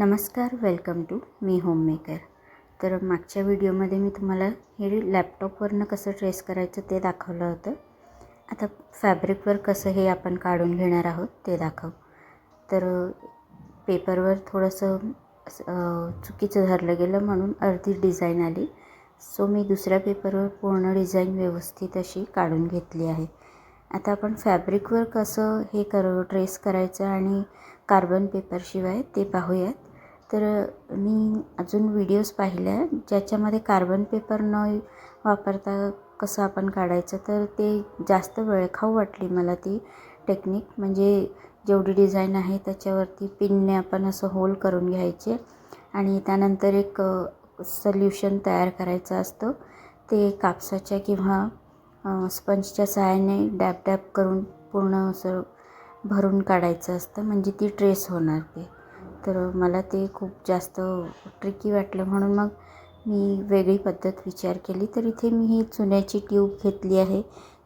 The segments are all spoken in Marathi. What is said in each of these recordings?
नमस्कार वेलकम टू मी होममेकर तर मागच्या व्हिडिओमध्ये मी तुम्हाला हे लॅपटॉपवरनं कसं ट्रेस करायचं ते दाखवलं होतं. आता फॅब्रिकवर कसं हे आपण काढून घेणार आहोत ते दाखव. तर पेपरवर थोडंसं चुकीचं धरलं गेलं म्हणून अर्धी डिझाईन आली. सो मी दुसऱ्या पेपरवर पूर्ण डिझाईन व्यवस्थित अशी काढून घेतली आहे. आता आपण फॅब्रिकवर कसं हे कर ट्रेस करायचं आणि कार्बन पेपरशिवाय ते पाहूयात. तर मी अजून व्हिडिओज पाहिल्या ज्याच्यामध्ये कार्बन पेपर न वापरता कसं आपण काढायचं तर ते जास्त वेळखाऊ वाटली मला ती टेक्निक. म्हणजे जेवढी डिझाईन आहे त्याच्यावरती पिनने आपण असं होल करून घ्यायचे आणि त्यानंतर एक सल्युशन तयार करायचं असतं. ते कापसाच्या किंवा स्पंजच्या सहाय्याने डॅब डॅब करून पूर्ण असं भरून काढायचं असतं. म्हणजे ती ट्रेस होणार ते. तर मला ते खूप जास्त ट्रिकी वाटलं. म्हणून मग मी वेगळी पद्धत विचार केली. तर इथे मी ही चुन्याची ट्यूब घेतली आहे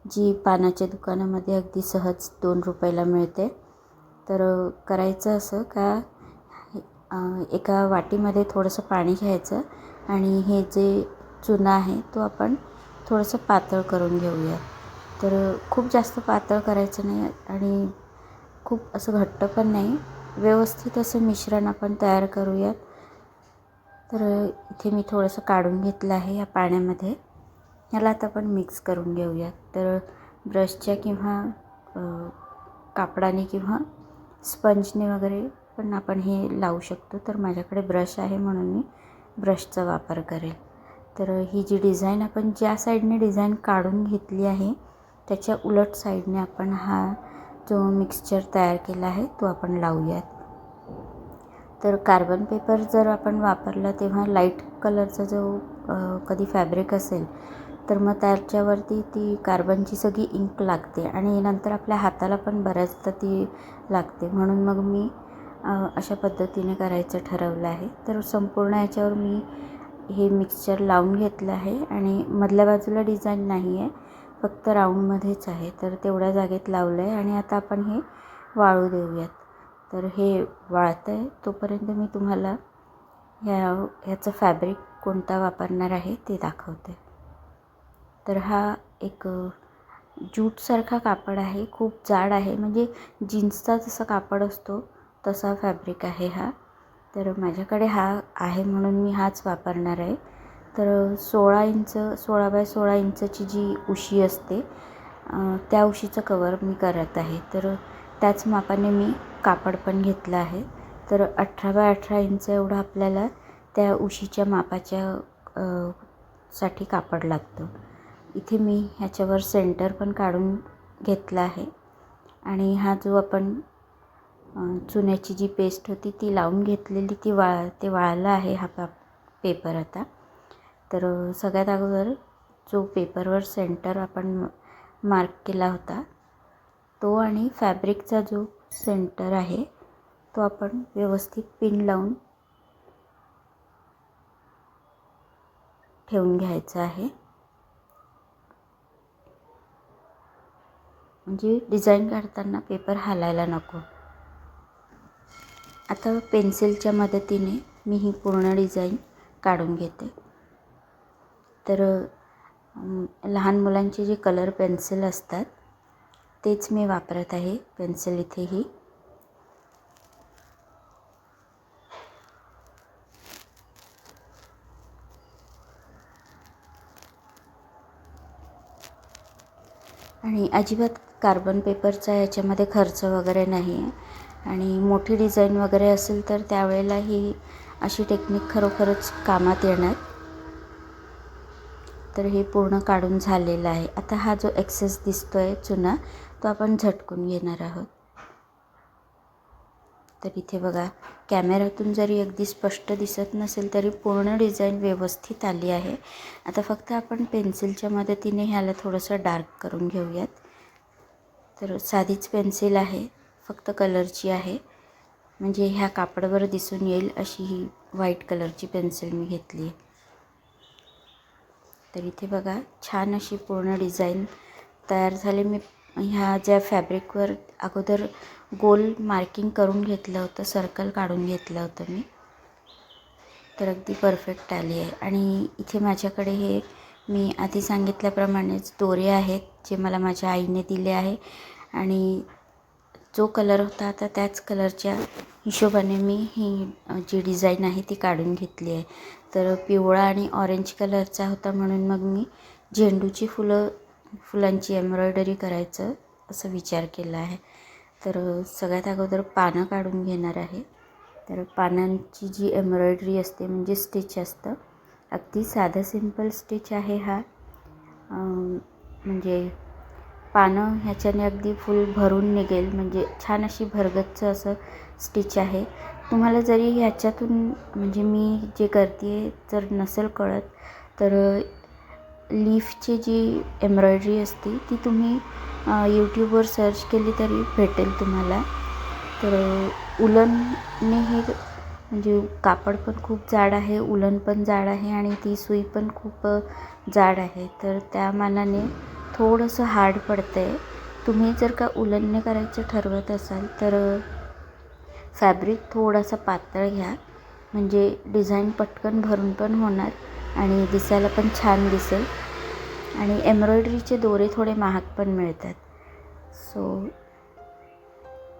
जी पानाच्या दुकानामध्ये अगदी सहज दोन रुपयाला मिळते. तर करायचं असं का एका वाटीमध्ये थोडंसं पाणी घ्यायचं आणि हे जे चुना आहे तो आपण थोडंसं पातळ करून घेऊया. तर खूप जास्त पातळ करायचं नाही आणि खूप असं घट्ट पण नाही. व्यवस्थित असं मिश्रण आपण तयार करूयात. तर इथे मी थोडंसं काढून घेतलं आहे या पाण्यामध्ये. ह्याला आता आपण मिक्स करून घेऊयात. तर ब्रशच्या किंवा कापडाने किंवा स्पंजने वगैरे पण आपण हे लावू शकतो. तर माझ्याकडे ब्रश आहे म्हणून मी ब्रशचा वापर करेल. तर ही जी डिझाईन आपण ज्या साईडने डिझाईन काढून घेतली आहे त्याच्या उलट साईडने आपण हा जो मिक्सचर तयार केला आहे तो आपण लावूयात. तर कार्बन पेपर जर आपण वापरला तेव्हा लाइट कलरचा जो कधी फॅब्रिक असेल तर मग त्याच्यावरती ती कार्बनची सगळी इंक लागते आणि नंतर आपल्या हाताला पण बऱ्याचदा ती लागते. म्हणून मग मी अशा पद्धतीने करायचं ठरवलं आहे. तर संपूर्ण याच्यावर मी हे मिक्सचर लावून घेतलं आहे आणि मधल्या बाजूला डिझाईन नाही आहे फक्त राऊंडमध्येच आहे. तर तेवढ्या जागेत लावलं आहे आणि आता आपण हे वाळू देऊयात. तर हे वाळतं आहे तोपर्यंत मी तुम्हाला ह्या ह्याचं फॅब्रिक कोणता वापरणार आहे ते दाखवते. तर हा एक ज्यूटसारखा कापड आहे. खूप जाड आहे. म्हणजे जीन्सचा जसा कापड असतो तसा फॅब्रिक आहे हा. तर माझ्याकडे हा आहे म्हणून मी हाच वापरणार आहे. तर सोळा इंच सोळा बाय सोळा इंचची जी उशी असते त्या उशीचं कवर मी करत आहे. तर त्याच मापाने मी कापड पण घेतलं आहे. तर अठरा बाय अठरा इंच एवढं आपल्याला त्या उशीच्या मापाच्या साठी कापड लागतं. इथे मी ह्याच्यावर सेंटर पण काढून घेतला आहे. आणि हा जो आपण चुन्याची जी पेस्ट होती ती लावून घेतलेली ती वाळ ते वाळलं आहे हा पा पेपर आता. तर सगळ्यात अगोदर जो पेपरवर सेंटर आपण मार्क केला होता तो आणि फॅब्रिकचा जो सेंटर आहे तो आपण व्यवस्थित पिन लावून ठेवून घ्यायचा आहे. म्हणजे डिझाईन काढताना पेपर हालायला नको. आता पेन्सिलच्या मदतीने मी ही पूर्ण डिझाईन काढून घेते. तर लहान मुलांचे जे कलर पेन्सिल असतात तेच मी वापरत आहे. पेन्सिल इथेही. आणि अजिबात कार्बन पेपरचा याच्यामध्ये खर्च वगैरे नाही आहे आणि मोठी डिझाईन वगैरे असेल तर त्यावेळेला ही अशी टेक्निक खरोखरच कामात येणार. तर हे पूर्ण काढून झालेलं आहे. आता हा जो एक्सेस दिसतो आहे चुना तो आपण झटकून घेणार आहोत. तर इथे बघा कॅमेऱ्यातून जरी अगदी स्पष्ट दिसत नसेल तरी पूर्ण डिझाईन व्यवस्थित आली आहे. आता फक्त आपण पेन्सिलच्या मदतीने ह्याला थोडंसं डार्क करून घेऊयात. तर साधीच पेन्सिल आहे फक्त कलरची आहे. म्हणजे ह्या कापडावर दिसून येईल अशी ही व्हाईट कलरची पेन्सिल मी घेतली आहे. तर इथे बघा छान अशी पूर्ण डिझाईन तयार झाली. मी ह्या ज्या फॅब्रिकवर अगोदर गोल मार्किंग करून घेतलं होतं सर्कल काढून घेतलं होतं मी तर अगदी परफेक्ट आली आहे. आणि इथे माझ्याकडे हे मी आधी सांगितल्याप्रमाणेच दोरे आहेत जे मला माझ्या आईने दिले आहे. आणि जो कलर होता आता त्याच कलरच्या हिशोबाने मी ही जी डिझाईन आहे ती काढून घेतली आहे. तर पिवळा आणि ऑरेंज कलरचा होता म्हणून मग मी झेंडूची फुलं फुलांची एम्ब्रॉयडरी करायचं असं विचार केला आहे. तर सगळ्यात अगोदर पानं काढून घेणार आहे. तर पानांची जी एम्ब्रॉयडरी असते म्हणजे स्टिच असतं. अगदी साधं सिंपल स्टिच आहे हा. म्हणजे पानं ह्याच्याने अगदी फुल भरून निघेल. म्हणजे छान अशी भरगच्च असं स्टिच आहे. तुम्हाला जरी ह्याच्यातून म्हणजे मी जे करते आहे जर नसेल कळत तर लीफची जी एम्ब्रॉयडरी असते ती तुम्ही यूट्यूबवर सर्च केली तरी भेटेल तुम्हाला. तर उलनने हे म्हणजे कापड पण खूप जाड आहे उलन पण जाड आहे आणि ती सुई पण खूप जाड आहे. तर त्या मानाने थोडंसं हार्ड पडतं आहे तुम्ही जर का उलनने करायचं ठरवत असाल तर फॅब्रिक थोडासा पातळ घ्या. म्हणजे डिझाईन पटकन भरून पण होणार आणि दिसायला पण छान दिसेल. आणि एम्ब्रॉयडरीचे दोरे थोडे महाग पण मिळतात. सो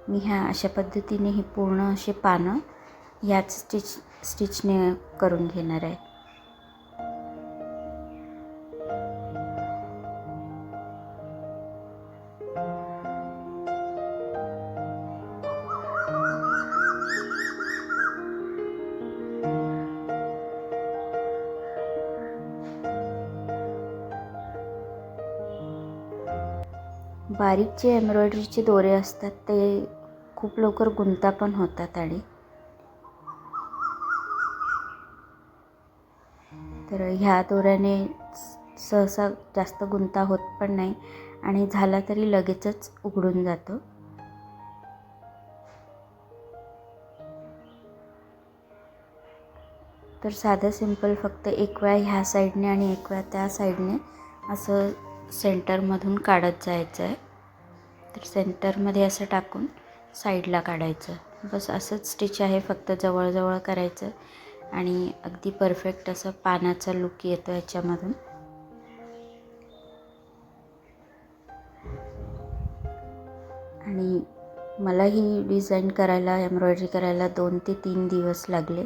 मी ह्या अशा पद्धतीने ही पूर्ण असे पानं ह्याच स्टिच स्टिचने करून घेणार आहे. बारीक जे एम्ब्रॉयडरीचे दोरे असतात ते खूप लवकर गुंता पण होतात आणि. तर ह्या दोऱ्याने सहसा जास्त गुंता होत पण नाही आणि झाला तरी लगेचच उघडून जातो. तर साधं सिंपल फक्त एक वेळा ह्या साईडने आणि एक वेळा त्या साईडने असं सेंटरमधून काढत जायचं आहे. तर सेंटरमध्ये असं टाकून साईडला काढायचं. बस असंच स्टिच आहे फक्त जवळजवळ करायचं आणि अगदी परफेक्ट असं पानाचा लुक येतो याच्यामधून. आणि मला ही डिझाईन करायला एम्ब्रॉयडरी करायला दोन ते तीन दिवस लागले.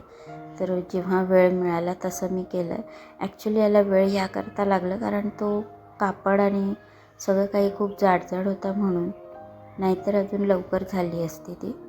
तर जेव्हा वेळ मिळाला तसं मी केलं. ॲक्च्युली याला वेळ ह्याकरता लागलं कारण तो कापड आणि सगळं काही खूप जाडजाड होता म्हणून. नाहीतर अजून लवकर झाली असती ती.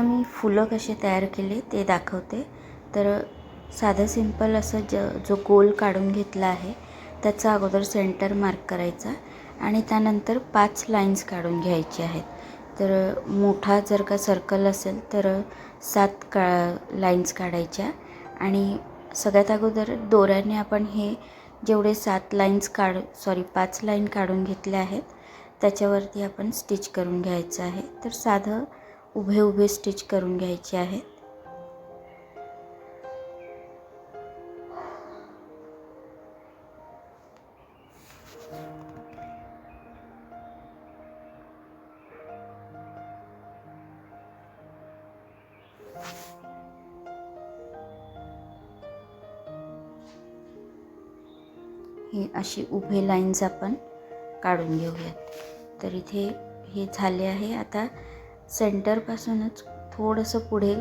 आता मी फुलं कसे तयार केले ते दाखवते. तर साधं सिंपल असं ज जो गोल काढून घेतला आहे त्याचा अगोदर सेंटर मार्क करायचा आणि त्यानंतर पाच लाईन्स काढून घ्यायचे आहेत. तर मोठा जर का सर्कल असेल तर सात का लाईन्स काढायच्या आणि सगळ्यात अगोदर दोऱ्याने आपण हे जेवढे सात लाईन्स काढ सॉरी पाच लाईन काढून घेतल्या आहेत त्याच्यावरती आपण स्टिच करून घ्यायचं आहे. तर साधं उभे उभे स्टिच करून घ्यायचे आहेत. हे अशी उभे लाईन्स आपण काढून घेऊयात. तर इथे हे झाले आहे. आता सेंटरपासूनच थोडंसं पुढे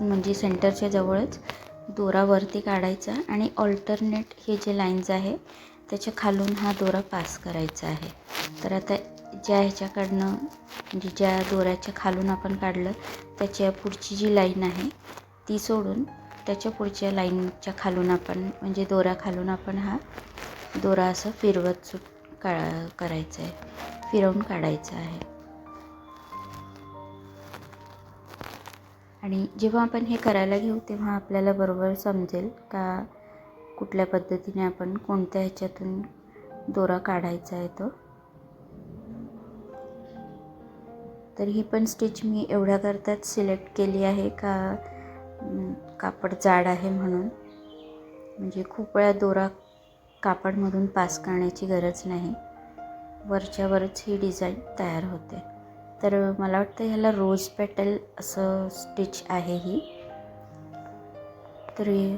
म्हणजे सेंटरच्या जवळच दोरा वरती काढायचा आणि ऑल्टरनेट हे जे लाईन्स आहे त्याच्या खालून हा दोरा पास करायचा आहे. तर आता ज्या ह्याच्याकडनं म्हणजे ज्या दोऱ्याच्या खालून आपण काढलं त्याच्या पुढची जी लाईन आहे ती सोडून त्याच्या पुढच्या लाईनच्या खालून आपण म्हणजे दोरा खालून आपण हा दोरा असं फिरवत सुट का करायचं आहे. फिरवून काढायचं आहे. आणि जेव्हा आपण हे करायला घेऊ तेव्हा आपल्याला बरोबर समजेल का कुठल्या पद्धतीने आपण कोणत्या ह्याच्यातून दोरा काढायचा आहे तो. तर ही पण स्टिच मी एवढ्या करताच सिलेक्ट केली आहे का कापड जाड आहे म्हणून. म्हणजे खूप वेळा दोरा कापडमधून पास करण्याची गरज नाही. वरच्यावरच ही डिझाईन तयार होते. तर मला वाटतं ह्याला रोज पेटल असं स्टिच आहे ही. तर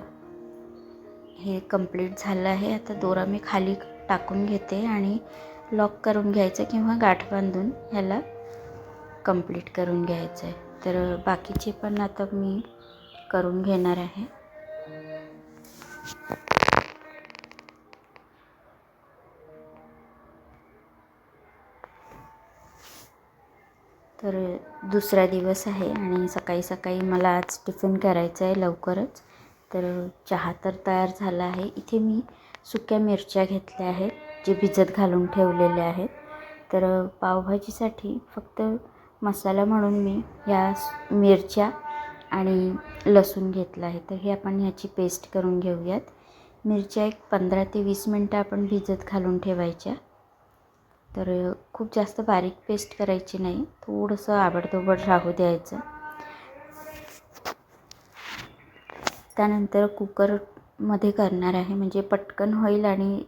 हे- कंप्लीट झालं आहे. आता दोरा मी खाली टाकून घेते आणि लॉक करून घ्यायचं किंवा गाठ बांधून ह्याला कंप्लीट करून घ्यायचं आहे. तर बाकीचे पण आता मी करून घेणार आहे. तर दुसरा दिवस आहे आणि सकाळी सकाळी मला आज टिफिन करायचं आहे लवकरच. तर चहा तर तयार झाला आहे. इथे मी सुक्या मिरच्या घेतल्या आहेत जे भिजत घालून ठेवलेले आहेत. तर पावभाजीसाठी फक्त मसाला म्हणून मी ह्या मिरच्या आणि लसूण घेतला आहे. तर हे आपण ह्याची पेस्ट करून घेऊयात. मिरच्या एक पंधरा ते वीस मिनटं आपण भिजत घालून ठेवायच्या. तर खूप जास्त बारीक पेस्ट करायची नाही. थोडंसं आबडधोबड राहू द्यायचं. त्यानंतर कुकरमध्ये करणार आहे. म्हणजे पटकन होईल आणि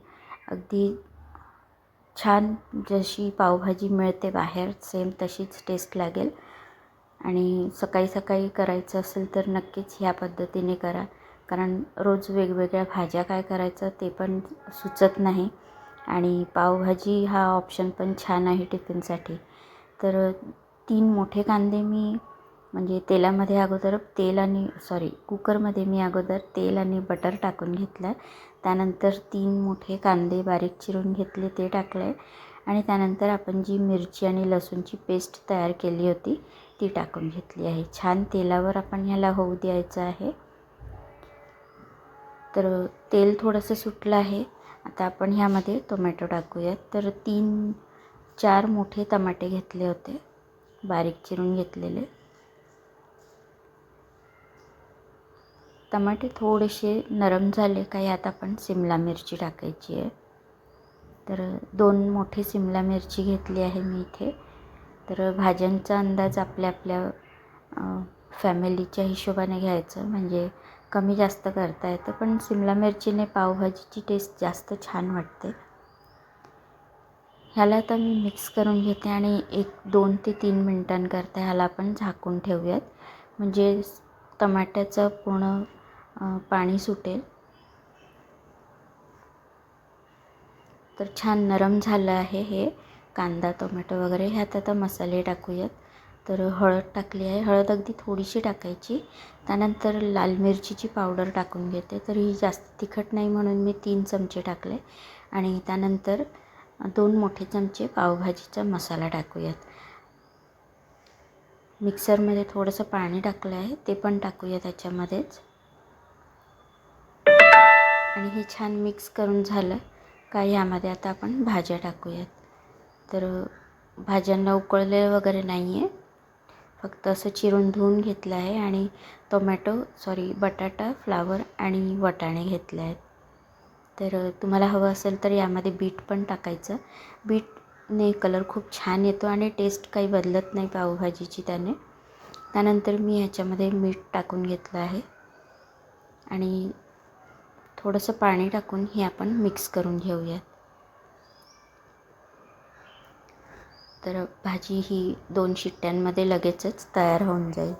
अगदी छान जशी पावभाजी मिळते बाहेर सेम तशीच टेस्ट लागेल. आणि सकाळी सकाळी करायचं असेल तर नक्कीच ह्या पद्धतीने करा. कारण रोज वेगवेगळ्या भाज्या काय करायचं ते पण सुचत नाही. आणि पावभाजी हा ऑप्शन पण छान आहे टिफिनसाठी तर तीन मोठे कांदे मी म्हणजे तेलामध्ये अगोदर तेल आणि सॉरी कुकरमध्ये मी अगोदर तेल आणि बटर टाकून घेतलं. त्यानंतर तीन मोठे कांदे बारीक चिरून घेतले ते टाकले. आणि त्यानंतर आपण जी मिरची आणि लसूणची पेस्ट तयार केली होती ती टाकून घेतली आहे. छान तेलावर आपण ह्याला होऊ द्यायचं आहे. तर तेल थोडंसं सुटलं आहे. आता आपण ह्यामध्ये टोमॅटो टाकूयात. तर तीन चार मोठे टमाटे घेतले होते. बारीक चिरून घेतलेले. टमाटे थोडेसे नरम झाले. का यात आपण सिमला मिरची टाकायची आहे. तर दोन मोठी सिमला मिरची घेतली आहे मी इथे. तर भाज्यांचा अंदाज आपल्या आपल्या फॅमिलीच्या हिशोबाने घ्यायचं. म्हणजे कमी जास्त करता येतं पण सिमला मिरचीने पावभाजीची टेस्ट जास्त छान वाटते. ह्याला आता मी मिक्स करून घेते आणि एक दोन ते तीन मिनटांकरता ह्याला आपण झाकून ठेवूयात. म्हणजे टमाट्याचं पूर्ण पाणी सुटेल. तर छान नरम झालं आहे हे कांदा टोमॅटो वगैरे ह्यात आता मसाले टाकूयात. तर हळद टाकली आहे. हळद अगदी थोडीशी टाकायची. त्यानंतर लाल मिरचीची पावडर टाकून घेते. तर ही जास्त तिखट नाही म्हणून मी तीन चमचे टाकले. आणि त्यानंतर दोन मोठे चमचे पावभाजीचा मसाला टाकूयात. मिक्सरमध्ये थोडंसं पाणी टाकलं आहे. ते पण टाकूया त्याच्यामध्येच. आणि हे छान मिक्स करून झालं का यामध्ये आता आपण भाज्या टाकूयात. तर भाज्यांना उकळले वगैरे नाही आहे फक्त असं चिरून धुवून घेतलं आहे आणि टोमॅटो सॉरी बटाटा फ्लावर आणि वटाणे घेतले आहेत. तर तुम्हाला हवं असेल तर यामध्ये बीट पण टाकायचं. बीटने कलर खूप छान येतो आणि टेस्ट काही बदलत नाही पावभाजीची त्याने. त्यानंतर मी ह्याच्यामध्ये मीठ टाकून घेतलं आहे. आणि थोडंसं पाणी टाकून हे आपण मिक्स करून घेऊयात. तर भाजी ही दोन शिट्ट्यांमध्ये लगेचच तयार होऊन जाईल.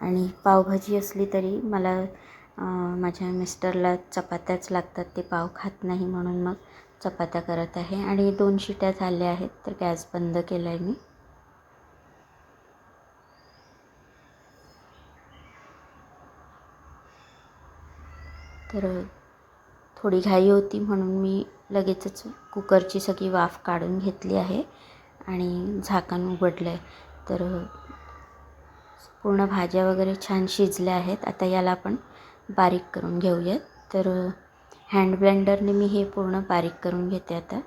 आणि पावभाजी असली तरी मला माझ्या मिस्टरला चपात्याच लागतात ते पाव खात नाही म्हणून मग चपात्या करत आहे. आणि दोन शिट्ट्या झाल्या आहेत तर गॅस बंद केला आहे मी. तर थोडी घाई होती म्हणून मी लगेचच कुकरची सगळी वाफ काढून घेतली आहे. आणि झाकण उघडलं आहे तर पूर्ण भाज्या वगैरे छान शिजल्या आहेत. आता याला आपण बारीक करून घेऊयात. तर हँड ब्लेंडरने मी हे पूर्ण बारीक करून घेते आता.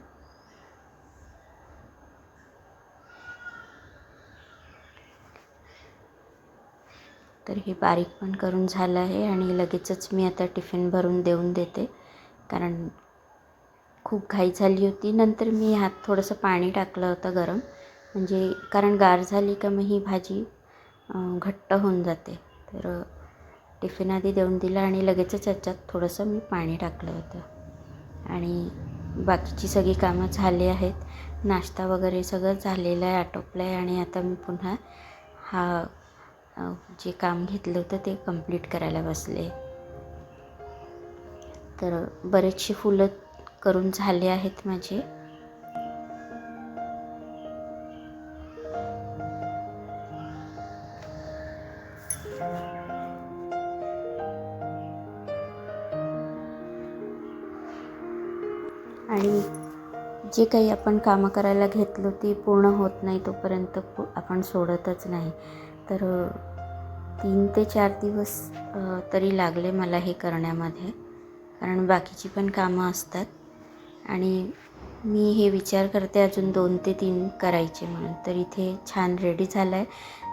तर हे बारीक पण करून झालं आहे आणि लगेचच मी आता टिफिन भरून देऊन देते. कारण खूप घाई झाली होती. नंतर मी ह्यात थोडंसं पाणी टाकलं होतं गरम. म्हणजे कारण गार झाली का मग ही भाजी घट्ट होऊन जाते. तर टिफिन आधी देऊन दिला आणि लगेचच याच्यात थोडंसं मी पाणी टाकलं होतं. आणि बाकीची सगळी कामं झाली आहेत. नाश्ता वगैरे सगळं झालेलं आहे आटोपलं आहे आणि आता मी पुन्हा हा जे काम घेतलं होतं ते कंप्लीट करायला बसले. तर बरेचशी फुलं करून झाले आहेत माझे. आणि जे काही आपण कामं करायला घेतलो ती पूर्ण होत नाही तोपर्यंत पु आपण सोडतच नाही. तर तीन ते चार दिवस तरी लागले मला हे करण्यामध्ये. कारण बाकीची पण कामं असतात. आणि मी हे विचार करते अजून दोन ते तीन करायचे म्हणून. तर इथे छान रेडी झालं आहे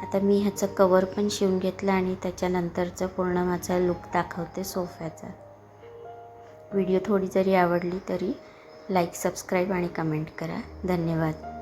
आता मी ह्याचं कवर पण शिवून घेतलं आणि त्याच्यानंतरचं पूर्ण माझा लुक दाखवते सोफ्याचा. व्हिडिओ थोडी जरी आवडली तरी लाईक सबस्क्राईब आणि कमेंट करा. धन्यवाद.